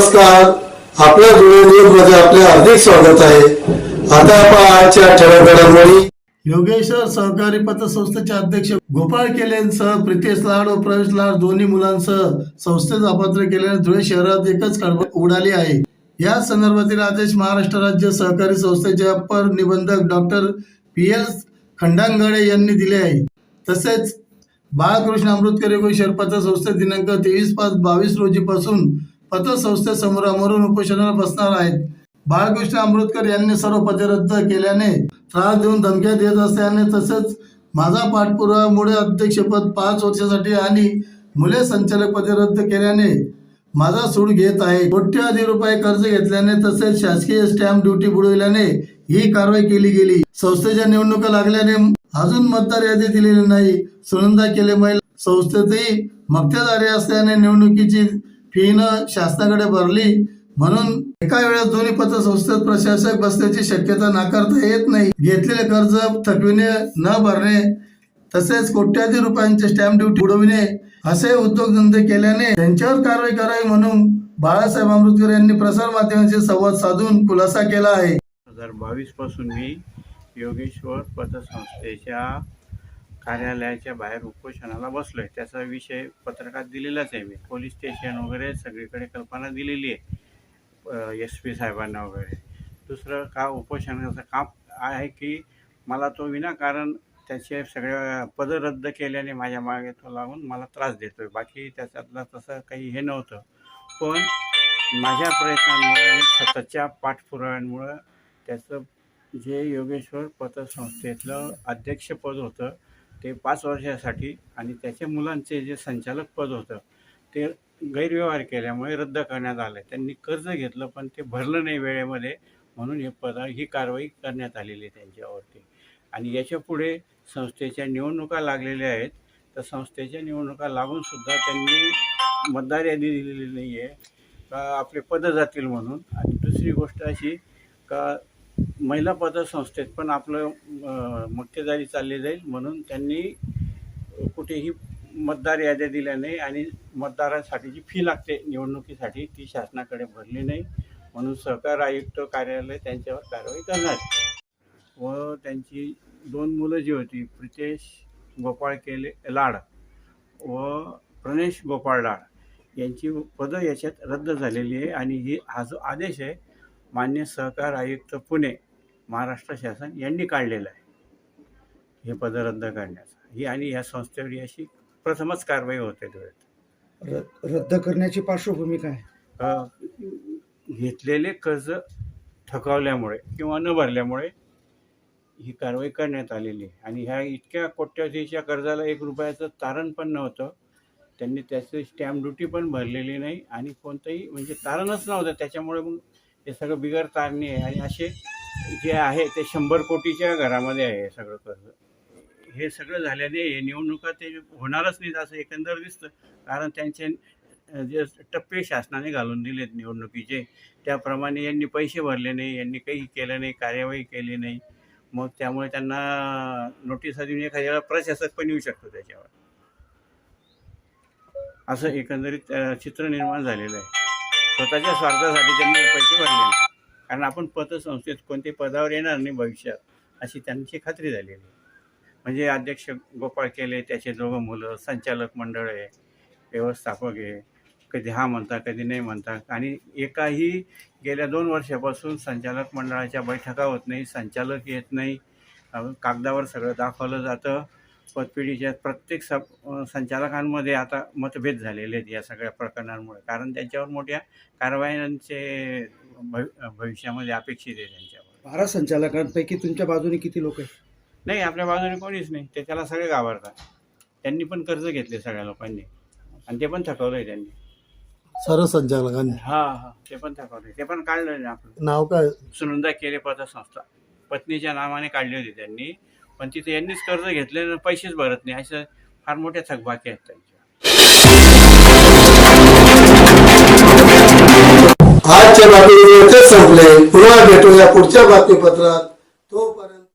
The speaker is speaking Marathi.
नमस्कार. आपल्या मध्ये आपले हार्दिक स्वागत आहे. आता आपण आजच्या ठळक घडामोडी योगेश्वर सहकारी पतसंस्थेचे अध्यक्ष गोपाळ केलेंसह प्रितेश लाड व प्रवेश लाड दोन्ही मुलांसह संस्थेत अपात्र केल्याने धुळे शहरात एकच खळबळ उडाली आहे. या संदर्भातील आदेश महाराष्ट्र राज्य सहकारी संस्थेचे अपर निबंधक डॉक्टर पी एस खंडांगडे यांनी दिले आहे. तसेच बाळकृष्ण अमृतकर योगेश्वर पतसंस्थे दिनांक तेवीस पाच बावीस रोजी पासून पतसंस्थेसमोर उपोषणाला बसणार आहेत. बाळकृष्ण आंबेडकर यांनी सर्व पदे रद्द केल्याने त्रास देऊन धमक्या देत असल्याने तसेच माझा पाठपुरावामुळे अध्यक्षपद पाच वर्षासाठी आणि मुले संचालक पदे रद्द केल्याने माझा सूड घेत आहे. कोट्यवधी रुपये कर्ज घेतल्याने तसेच शासकीय स्टॅम्प ड्युटी बुडविल्याने ही कारवाई केली गेली. संस्थेच्या निवडणुका लागल्याने अजून मतदार यादी दिलेली नाही. सुनंदा केले महिला संस्थेतही मक्तेदारी असल्याने निवडणुकीची फीनं शासनाकडे भरली म्हणून एका वेळेस दोन्ही पतसंस्थेत प्रशासक बसण्याची शक्यता नाकारता येत नाही. घेतलेले कर्ज थकविणे न भरणे तसेच कोट्यावधी रुपयांचे स्टॅम्प ड्युटी उडविणे असे उद्योगधंदे केल्याने त्यांच्यावर कारवाई करावी म्हणून बाळासाहेब आंबेडकर यांनी प्रसार माध्यमांशी संवाद साधून खुलासा केला आहे. हजार बावीसपासून मी योगेश्वर पतसंस्थेच्या कार्यालयाच्या बाहेर उपोषणाला बसलोय. त्याचा विषय पत्रकात दिलेलाच आहे मी. पोलीस स्टेशन वगैरे सगळीकडे कल्पना दिलेली आहे एस पी साहेबांना वगैरे. दुसरं का उपोषणाचं काम आहे की मला तो विनाकारण त्याचे सगळ्या पदं रद्द केल्याने माझ्या मागे तो लागून मला त्रास देतोय. बाकी त्याच्यातलं तसं काही हे नव्हतं. पण माझ्या प्रयत्नांमुळे आणि सततच्या पाठपुराव्यांमुळं त्याचं जे योगेश्वर पतसंस्थेतलं अध्यक्षपद होतं ते पाच वर्षासाठी आणि त्याच्या मुलांचे जे संचालक पद होतं ते गैरव्यवहार केल्यामुळे रद्द करण्यात आलं त्यांनी कर्ज घेतलं पण ते भरलं नाही वेळेमध्ये. म्हणून हे पद ही कारवाई करण्यात आलेली आहे त्यांच्यावरती. आणि याच्यापुढे संस्थेच्या निवडणुका लागलेल्या आहेत. तर संस्थेच्या निवडणुका लागूनसुद्धा त्यांनी मतदार यादी दिलेली नाही आहे का आपले पदं जातील म्हणून? आणि दुसरी गोष्ट अशी का महिला पतसंस्थेत पण आपलं मक्तेदारी चालली जाईल म्हणून त्यांनी कुठेही मतदार याद्या दिल्या नाही आणि मतदारांसाठीची फी लागते. निवडणुकीसाठी ती शासनाकडे भरली नाही. म्हणून सहकार आयुक्त कार्यालय त्यांच्यावर कारवाई करणार व त्यांची दोन मुलं जी होती प्रितेश गोपाळ केले लाड व प्रणेश गोपाळ लाड यांची पदं याच्यात रद्द झालेली आहे. आणि ही हा जो आदेश आहे मान्य सहकार आयुक्त पुणे महाराष्ट्र शासन यांनी काढलेला आहे. हे पदं रद्द करण्याचा. ही आणि या संस्थेवर अशी प्रथमच कारवाई होते धुळ्यात रद्द करण्याची पार्श्वभूमी काय? घेतलेले कर्ज थकवल्यामुळे किंवा न भरल्यामुळे ही कारवाई करण्यात आलेली आहे. आणि ह्या इतक्या कोट्यावधीच्या कर्जाला एक रुपयाचं तारण पण नव्हतं. त्यांनी त्याची स्टॅम्प ड्युटी पण भरलेली नाही आणि कोणतंही म्हणजे तारणच नव्हतं. त्याच्यामुळे मग हे सगळं बिगर तारणी आहे. आणि असे जे आहे ते शंभर कोटीच्या घरामध्ये आहे सगळं कर्ज. हे सगळं झाल्याने निवडणुका ते होणारच नाहीत असं एकंदर दिसतं. कारण त्यांचे जे टप्पे शासनाने घालून दिलेत निवडणुकीचे त्याप्रमाणे यांनी पैसे भरले नाही यांनी काही केलं नाही कार्यवाही केली नाही. मग त्यामुळे त्यांना नोटिसा देऊन एखाद्याला प्रशासक पण येऊ शकतो त्याच्यावर. असं एकंदरीत चित्र निर्माण झालेलं आहे. स्वतःच्या स्वार्थासाठी त्यांनी पैसे भरले नाही. कारण आपण पतसंस्थेत कोणते पदावर येणार नाही भविष्यात अशी त्यांची खात्री झालेली आहे. म्हणजे अध्यक्ष गोपाळ केले त्याचे दोघं मुलं संचालक मंडळ आहे व्यवस्थापक आहे कधी हा म्हणता कधी नाही म्हणता. आणि एकाही गेल्या दोन वर्षापासून संचालक मंडळाच्या बैठका होत नाही संचालक येत नाही कागदावर सगळं दाखवलं जातं. पतपिढीच्या प्रत्येक स संचालकांमध्ये आता मतभेद झालेले आहेत या सगळ्या प्रकरणांमुळे. कारण त्यांच्यावर मोठ्या कारवायांचे भवि भविष्यामध्ये अपेक्षित आहे त्यांच्यावर. बारा संचालकांपैकी तुमच्या बाजूने किती लोक आहेत? नाही आपल्या बाजूने कोणीच नाही. ते त्याला सगळे घाबरतात. त्यांनी पण कर्ज घेतले सगळ्या लोकांनी. आणि ते पण थकवलंय त्यांनी. सर्व संचालकांनी? हा हा. ते पण थकवलंय. ते पण काढलं आपलं. नाव काय? सुनंदा केरे पतसंस्था. पत्नीच्या नावाने काढली होती त्यांनी. पण तिथे यांनीच कर्ज घेतले पैसेच भरत नाही. अशा फार मोठ्या थकबाकी आहेत त्यांच्या. आजच्या बातमीचे संपले. पुन्हा भेटूया पुढच्या बातमीपत्रात. तोपर्यंत